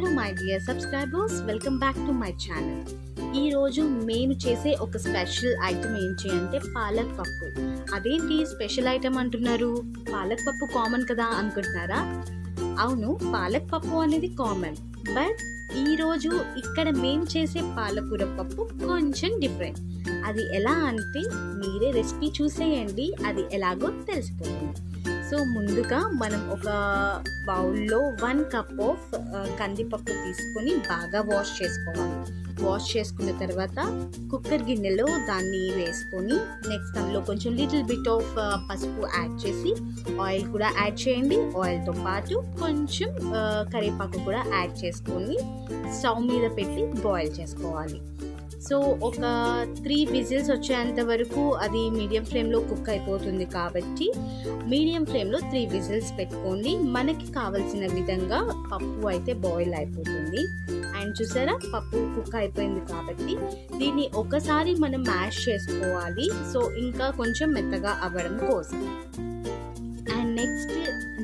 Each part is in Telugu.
Hello my dear subscribers welcome back to my channel ఈరోజు మేము చేసే ఒక స్పెషల్ ఐటమ్ ఏంటి అంటే పాలక్ పప్పు. అదేంటి స్పెషల్ ఐటమ్ అంటున్నారు? పాలక్ పప్పు కామన్ కదా అనుకుంటున్నారా? అవును పాలక్ పప్పు అనేది కామన్ బట్ ఈరోజు ఇక్కడ మేము చేసే పాలకూర పప్పు కొంచెం డిఫరెంట్ అది ఎలా అంటే మీరే రెసిపీ చూసేయండి. అది ఎలాగో తెలిసిపోతుంది. సో ముందుగా మనం ఒక బౌల్లో వన్ కప్ ఆఫ్ కందిపప్పు తీసుకొని బాగా వాష్ చేసుకోవాలి. వాష్ చేసుకున్న తర్వాత కుక్కర్ గిన్నెలో దాన్ని వేసుకొని నెక్స్ట్ దానిలో కొంచెం లిటిల్ బిట్ ఆఫ్ పసుపు యాడ్ చేసి ఆయిల్ కూడా యాడ్ చేయండి. ఆయిల్తో పాటు కొంచెం కరివేపాకు కూడా యాడ్ చేసుకొని స్టవ్ మీద పెట్టి బాయిల్ చేసుకోవాలి. సో ఒక త్రీ విజిల్స్ వచ్చేంత వరకు అది మీడియం ఫ్లేమ్లో కుక్ అయిపోతుంది కాబట్టి మీడియం ఫ్లేమ్లో త్రీ విజిల్స్ పెట్టుకోండి. మనకి కావలసిన విధంగా పప్పు అయితే బాయిల్ అయిపోతుంది. అండ్ చూసారా పప్పు కుక్ అయిపోయింది కాబట్టి దీన్ని ఒకసారి మనం మ్యాష్ చేసుకోవాలి. సో ఇంకా కొంచెం మెత్తగా అవ్వడం కోసం.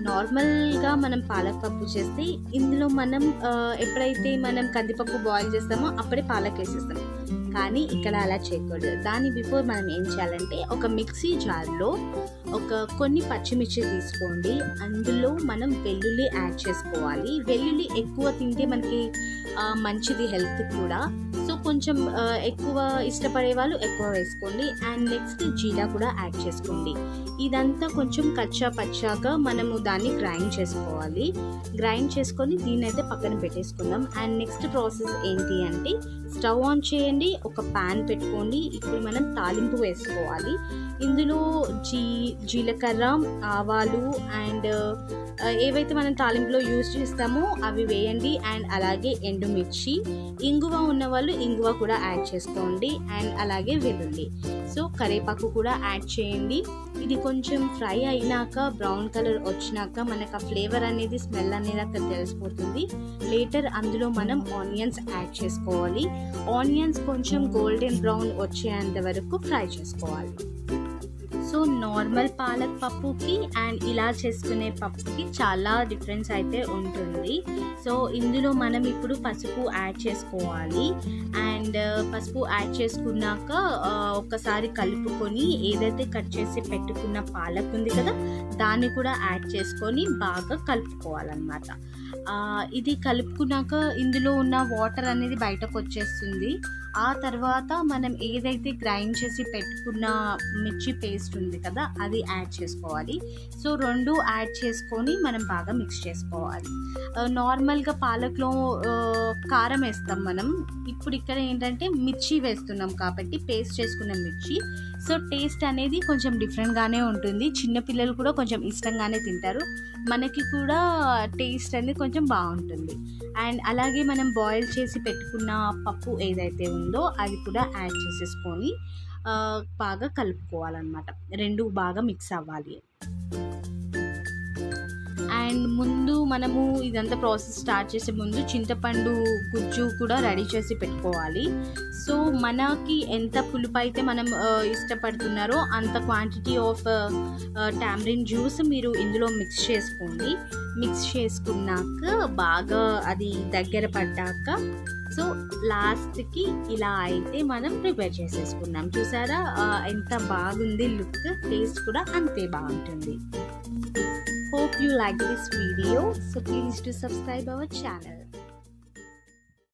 నార్మల్గా మనం పాలక్ పప్పు చేస్తే ఇందులో మనం ఎప్పుడైతే మనం కందిపప్పు బాయిల్ చేస్తామో అప్పుడే పాలక్ వేసేస్తాం కానీ ఇక్కడ అలా చేయకూడదు. దాని బిఫోర్ మనం ఏం చేయాలంటే ఒక మిక్సీ జార్లో ఒక కొన్ని పచ్చిమిర్చి తీసుకోండి. అందులో మనం వెల్లుల్లి యాడ్ చేసుకోవాలి. వెల్లుల్లి ఎక్కువ తింటే మనకి మంచిది హెల్త్ కూడా. సో కొంచెం ఎక్కువ ఇష్టపడే వాళ్ళు ఎక్కువ వేసుకోండి. అండ్ నెక్స్ట్ జీరా కూడా యాడ్ చేసుకోండి. ఇదంతా కొంచెం కచ్చా పచ్చాగా మనము దాన్ని గ్రైండ్ చేసుకోవాలి. గ్రైండ్ చేసుకొని దీన్ని అయితే పక్కన పెట్టేసుకుందాం. అండ్ నెక్స్ట్ ప్రాసెస్ ఏంటి అంటే స్టవ్ ఆన్ చేయండి ఒక ప్యాన్ పెట్టుకోండి. ఇప్పుడు మనం తాలింపు వేసుకోవాలి. ఇందులో జీ జీలకర్ర ఆవాలు అండ్ ఏవైతే మనం తాలింపులో యూజ్ చేస్తామో అవి వేయండి. అండ్ అలాగే ఎండుమిర్చి. ఇంగువ ఉన్న వాళ్ళు ఇంగువ కూడా యాడ్ చేసుకోండి అండ్ అలాగే వెల్లుల్లి. సో కరివేపాకు కూడా యాడ్ చేయండి. ఇది కొంచెం ఫ్రై అయినాక బ్రౌన్ కలర్ వచ్చినాక మనకు ఆ ఫ్లేవర్ అనేది స్మెల్ అనేది అక్కడ తెలిసిపోతుంది. లేటర్ అందులో మనం ఆనియన్స్ యాడ్ చేసుకోవాలి. ఆనియన్స్ కొంచెం గోల్డెన్ బ్రౌన్ వచ్చేంత వరకు ఫ్రై చేసుకోవాలి. సో నార్మల్ పాలక్ పప్పుకి అండ్ ఇలా చేసుకునే పప్పుకి చాలా డిఫరెన్స్ అయితే ఉంటుంది. సో ఇందులో మనం ఇప్పుడు పసుపు యాడ్ చేసుకోవాలి. అండ్ పసుపు యాడ్ చేసుకున్నాక ఒకసారి కలుపుకొని ఏదైతే కట్ చేసి పెట్టుకున్న పాలక్ ఉంది కదా దాన్ని కూడా యాడ్ చేసుకొని బాగా కలుపుకోవాలన్నమాట. ఇది కలుపుకున్నాక ఇందులో ఉన్న వాటర్ అనేది బయటకు వచ్చేస్తుంది. ఆ తర్వాత మనం ఏదైతే గ్రైండ్ చేసి పెట్టుకున్న మిర్చి పేస్ట్ ఉంది కదా అది యాడ్ చేసుకోవాలి. సో రెండు యాడ్ చేసుకొని మనం బాగా మిక్స్ చేసుకోవాలి. నార్మల్గా పాలక్లో కారం వేస్తాం మనం. ఇప్పుడు ఇక్కడ ఏంటంటే మిర్చి వేస్తున్నాం కాబట్టి పేస్ట్ చేసుకున్న మిర్చి. సో టేస్ట్ అనేది కొంచెం డిఫరెంట్గానే ఉంటుంది. చిన్నపిల్లలు కూడా కొంచెం ఇష్టంగానే తింటారు. మనకి కూడా టేస్ట్ అనేది కొంచెం బాగుంటుంది. అండ్ అలాగే మనం బాయిల్ చేసి పెట్టుకున్న పప్పు ఏదైతే ఉందో అది కూడా యాడ్ చేసేసుకొని బాగా కలుపుకోవాలన్నమాట. రెండు బాగా మిక్స్ అవ్వాలి. అండ్ ముందు మనము ఇదంతా ప్రాసెస్ స్టార్ట్ చేసే ముందు చింతపండు గుజ్జు కూడా రెడీ చేసి పెట్టుకోవాలి. సో మనకి ఎంత పులుపు అయితే మనం ఇష్టపడుతున్నారో అంత క్వాంటిటీ ఆఫ్ టామరిన్ జ్యూస్ మీరు ఇందులో మిక్స్ చేసుకోండి. మిక్స్ చేసుకున్నాక బాగా అది దగ్గర పడ్డాక సో లాస్ట్కి ఇలా అయితే మనం ప్రిపేర్ చేసేసుకున్నాం. చూసారా? ఎంత బాగుంది లుక్ టేస్ట్ కూడా అంతే బాగుంటుంది. Hope you like this video. So please do subscribe our channel